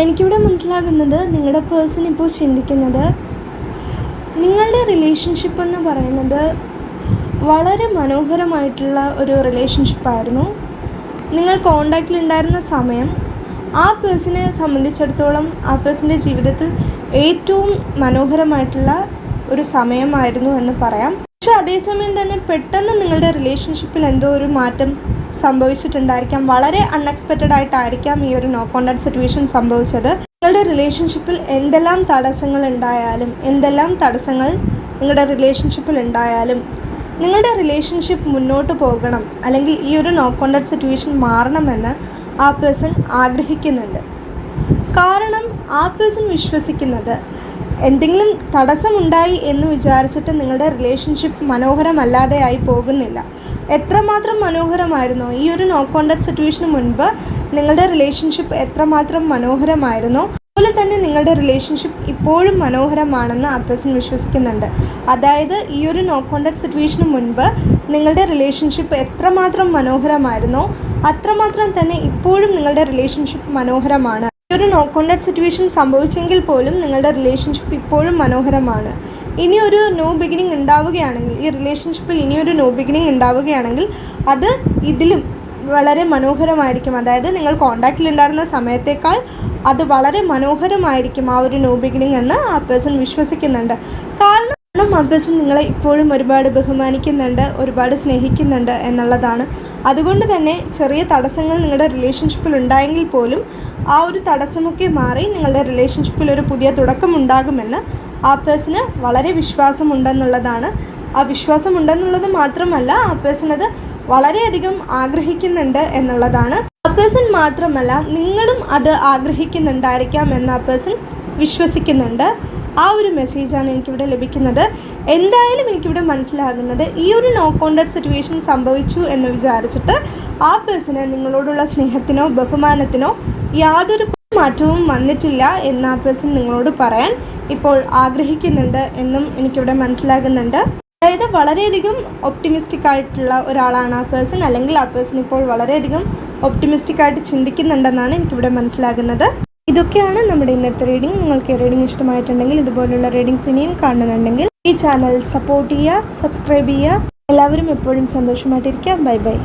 എനിക്കിവിടെ മനസ്സിലാകുന്നത് നിങ്ങളുടെ പേഴ്സൺ ഇപ്പോൾ ചിന്തിക്കുന്നത് നിങ്ങളുടെ റിലേഷൻഷിപ്പ് എന്ന് പറയുന്നത് വളരെ മനോഹരമായിട്ടുള്ള ഒരു റിലേഷൻഷിപ്പായിരുന്നു നിങ്ങൾ കോണ്ടാക്റ്റിൽ ഉണ്ടായിരുന്ന സമയം ആ പേഴ്സണെ സംബന്ധിച്ചിടത്തോളം ആ പേഴ്സന്റെ ജീവിതത്തിൽ ഏറ്റവും മനോഹരമായിട്ടുള്ള ഒരു സമയമായിരുന്നു എന്ന് പറയാം. പക്ഷെ അതേസമയം തന്നെ പെട്ടെന്ന് നിങ്ങളുടെ റിലേഷൻഷിപ്പിൽ എന്തോ ഒരു മാറ്റം സംഭവിച്ചിട്ടുണ്ടായിരിക്കാം. വളരെ അൺഎക്സ്പെക്റ്റഡ് ആയിട്ടായിരിക്കാം ഈ ഒരു നോ കോണ്ടാക്ട് സിറ്റുവേഷൻ സംഭവിച്ചത്. നിങ്ങളുടെ റിലേഷൻഷിപ്പിൽ എന്തെല്ലാം തടസ്സങ്ങൾ ഉണ്ടായാലും എന്തെല്ലാം തടസ്സങ്ങൾ നിങ്ങളുടെ റിലേഷൻഷിപ്പിൽ ഉണ്ടായാലും നിങ്ങളുടെ റിലേഷൻഷിപ്പ് മുന്നോട്ട് പോകണം അല്ലെങ്കിൽ ഈ ഒരു നോ കോണ്ടാക്ട് സിറ്റുവേഷൻ മാറണമെന്ന് ആ പേഴ്സൺ ആഗ്രഹിക്കുന്നുണ്ട്. കാരണം ആ പേഴ്സൺ വിശ്വസിക്കുന്നത് എന്തെങ്കിലും തടസ്സമുണ്ടായി എന്ന് വിചാരിച്ചിട്ട് നിങ്ങളുടെ റിലേഷൻഷിപ്പ് മനോഹരമല്ലാതെ ആയി പോകുന്നില്ല. എത്രമാത്രം മനോഹരമായിരുന്നു? ഈ ഒരു നോ കോണ്ടാക്ട് സിറ്റുവേഷന് മുൻപ് നിങ്ങളുടെ റിലേഷൻഷിപ്പ് എത്രമാത്രം മനോഹരമായിരുന്നു? അതുപോലെ തന്നെ നിങ്ങളുടെ റിലേഷൻഷിപ്പ് ഇപ്പോഴും മനോഹരമാണെന്ന് ആ പേഴ്സൺ വിശ്വസിക്കുന്നുണ്ട്. അതായത് ഈ ഒരു നോ കോണ്ടാക്ട് സിറ്റുവേഷന് മുൻപ് നിങ്ങളുടെ റിലേഷൻഷിപ്പ് എത്രമാത്രം മനോഹരമായിരുന്നോ അത്രമാത്രം തന്നെ ഇപ്പോഴും നിങ്ങളുടെ റിലേഷൻഷിപ്പ് മനോഹരമാണ്. ഒരു നോ കോണ്ടാക്ട് സിറ്റുവേഷൻ സംഭവിച്ചെങ്കിൽ പോലും നിങ്ങളുടെ റിലേഷൻഷിപ്പ് ഇപ്പോഴും മനോഹരമാണ്. ഇനി ഒരു നോ ബിഗിനിങ് ഉണ്ടാവുകയാണെങ്കിൽ ഈ റിലേഷൻഷിപ്പിൽ ഇനിയൊരു നോ ബിഗിനിങ് ഉണ്ടാവുകയാണെങ്കിൽ അത് ഇതിലും വളരെ മനോഹരമായിരിക്കും. അതായത് നിങ്ങൾ കോണ്ടാക്റ്റിൽ ഉണ്ടായിരുന്ന സമയത്തേക്കാൾ അത് വളരെ മനോഹരമായിരിക്കും ആ ഒരു നോ ബിഗിനിങ് എന്ന് ആ പേഴ്സൺ വിശ്വസിക്കുന്നുണ്ട്. കാരണം അബ്ബസും നിങ്ങളെ ഇപ്പോഴും ഒരുപാട് ബഹുമാനിക്കുന്നുണ്ട് ഒരുപാട് സ്നേഹിക്കുന്നുണ്ട് എന്നുള്ളതാണ്. അതുകൊണ്ട് തന്നെ ചെറിയ തടസ്സങ്ങൾ നിങ്ങളുടെ റിലേഷൻഷിപ്പിൽ ഉണ്ടായെങ്കിൽ പോലും ആ ഒരു തടസ്സമൊക്കെ മാറി നിങ്ങളുടെ റിലേഷൻഷിപ്പിൽ ഒരു പുതിയ തുടക്കം ഉണ്ടാകുമെന്ന് ആ പേഴ്സിന് വളരെ വിശ്വാസമുണ്ടെന്നുള്ളതാണ്. ആ വിശ്വാസമുണ്ടെന്നുള്ളത് മാത്രമല്ല ആ പേഴ്സൺ വളരെയധികം ആഗ്രഹിക്കുന്നുണ്ട് എന്നുള്ളതാണ്. ആ പേഴ്സൺ മാത്രമല്ല നിങ്ങളും അത് ആഗ്രഹിക്കുന്നുണ്ടായിരിക്കാം എന്ന് ആ പേഴ്സൺ വിശ്വസിക്കുന്നുണ്ട്. ആ ഒരു മെസ്സേജാണ് എനിക്കിവിടെ ലഭിക്കുന്നത്. എന്തായാലും എനിക്കിവിടെ മനസ്സിലാകുന്നത് ഈ ഒരു നോ കോണ്ടാക്ട് സിറ്റുവേഷൻ സംഭവിച്ചു എന്ന് വിചാരിച്ചിട്ട് ആ പേഴ്സണ് നിങ്ങളോടുള്ള സ്നേഹത്തിനോ ബഹുമാനത്തിനോ യാതൊരു മാറ്റവും വന്നിട്ടില്ല എന്ന് ആ പേഴ്സൺ നിങ്ങളോട് പറയാൻ ഇപ്പോൾ ആഗ്രഹിക്കുന്നുണ്ട് എന്നും എനിക്കിവിടെ മനസ്സിലാകുന്നുണ്ട്. അതായത് വളരെയധികം ഒപ്റ്റിമിസ്റ്റിക് ആയിട്ടുള്ള ഒരാളാണ് ആ പേഴ്സൺ അല്ലെങ്കിൽ ആ പേഴ്സൺ ഇപ്പോൾ വളരെയധികം ഒപ്റ്റിമിസ്റ്റിക് ആയിട്ട് ചിന്തിക്കുന്നുണ്ടെന്നാണ് എനിക്കിവിടെ മനസ്സിലാകുന്നത്. ഇതൊക്കെയാണ് നമ്മുടെ ഇന്നത്തെ റീഡിംഗ് നിങ്ങൾക്ക് റീഡിംഗ് ഇഷ്ടമായിട്ടുണ്ടെങ്കിൽ ഇതുപോലുള്ള റീഡിങ്സ് ഇനിയും കാണുന്നുണ്ടെങ്കിൽ ഈ ചാനൽ സപ്പോർട്ട് ചെയ്യുക സബ്സ്ക്രൈബ് ചെയ്യുക. എല്ലാവരും എപ്പോഴും സന്തോഷമായിട്ടിരിക്കുക ബൈ ബൈ